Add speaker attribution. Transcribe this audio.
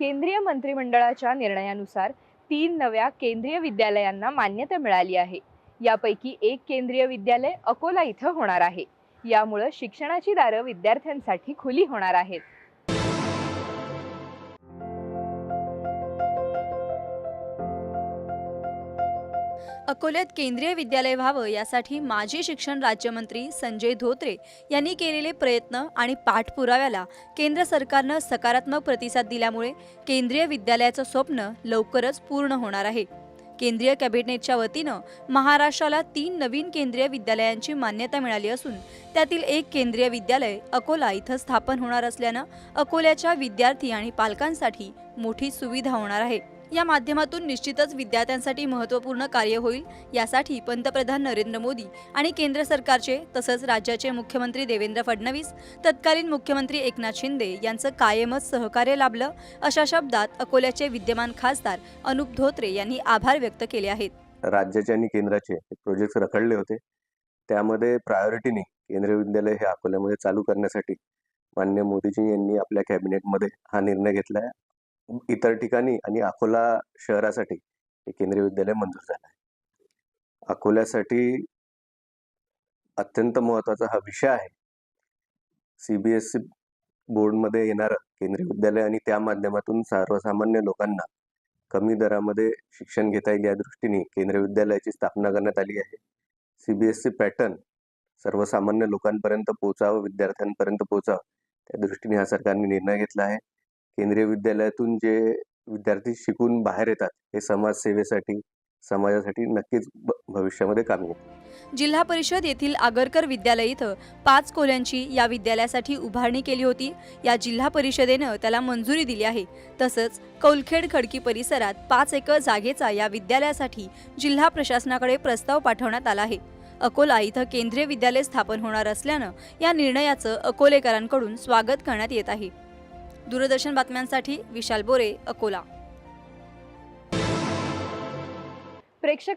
Speaker 1: केंद्रीय मंत्रिमंडळाच्या निर्णयानुसार तीन नव्या केंद्रीय विद्यालयांना मान्यता मिळाली आहे. यापैकी एक केंद्रीय विद्यालय अकोला इथं होणार आहे. यामुळं शिक्षणाची दारं विद्यार्थ्यांसाठी खुली होणार आहेत.
Speaker 2: अकोल्यात केंद्रीय विद्यालय व्हावं यासाठी माजी शिक्षण राज्यमंत्री संजय धोत्रे यांनी केलेले प्रयत्न आणि पाठपुराव्याला केंद्र सरकारनं सकारात्मक प्रतिसाद दिल्यामुळे केंद्रीय विद्यालयाचं स्वप्न लवकरच पूर्ण होणार आहे. केंद्रीय कॅबिनेटच्या वतीनं महाराष्ट्राला तीन नवीन केंद्रीय विद्यालयांची मान्यता मिळाली असून त्यातील एक केंद्रीय विद्यालय अकोला इथं स्थापन होणार असल्यानं अकोल्याच्या विद्यार्थी आणि पालकांसाठी मोठी सुविधा होणार आहे. या माध्यमातून निश्चितच विद्यार्थ्यांसाठी महत्त्वपूर्ण कार्य होईल यासाठी पंतप्रधान नरेंद्र मोदी आणि केंद्र सरकारचे तसंच राज्याचे मुख्यमंत्री देवेंद्र फडणवीस तत्कालीन मुख्यमंत्री एकनाथ शिंदे यांचं कायमच सहकार्य लाभलं अशा शब्दात अकोल्याचे विद्यमान खासदार अनुप धोत्रे यांनी आभार व्यक्त केले आहेत.
Speaker 3: राज्याचे आणि केंद्राचे प्रोजेक्ट रखडले होते. त्यामध्ये प्रायोरिटीने केंद्रीय विद्यालय हे अकोल्यामध्ये चालू करण्यासाठी मान्य मोदीजी यांनी आपल्या कॅबिनेटमध्ये हा निर्णय घेतला आहे इतर ठिकाणी आणि अकोला शहरासाठी हे केंद्रीय विद्यालय मंजूर झालं आहे. अकोल्यासाठी अत्यंत महत्त्वाचा हा विषय आहे. सी बी एस सी बोर्डमध्ये येणारं केंद्रीय विद्यालय आणि त्या माध्यमातून सर्वसामान्य लोकांना कमी दरामध्ये शिक्षण घेता येईल या दृष्टीने केंद्रीय विद्यालयाची स्थापना करण्यात आली आहे. C B S C pattern सर्वसामान्य लोकांपर्यंत पोहोचावं विद्यार्थ्यांपर्यंत पोहोचावं त्या दृष्टीने हा सरकारने निर्णय घेतला आहे. केंद्रीय विद्यालयातून जे विद्यार्थी शिकून बाहेर येतात हे समाजसेवेसाठी समाजासाठी नक्कीच भविष्यामध्ये काम येईल
Speaker 2: जिल्हा परिषद येथील आगरकर विद्यालय इथं पाच खोल्यांची या विद्यालयासाठी उभारणी केली होती. या जिल्हा परिषदेनं त्याला मंजुरी दिली आहे. तसंच कौलखेड खडकी परिसरात पाच एकर जागेचा या विद्यालयासाठी जिल्हा प्रशासनाकडे प्रस्ताव पाठवण्यात आला आहे. अकोला इथं केंद्रीय विद्यालय स्थापन होणार असल्यानं या निर्णयाचं अकोलेकरांकडून स्वागत करण्यात येत आहे. दूरदर्शन बातम्यांसाठी विशाल बोरे अकोला. प्रेक्षक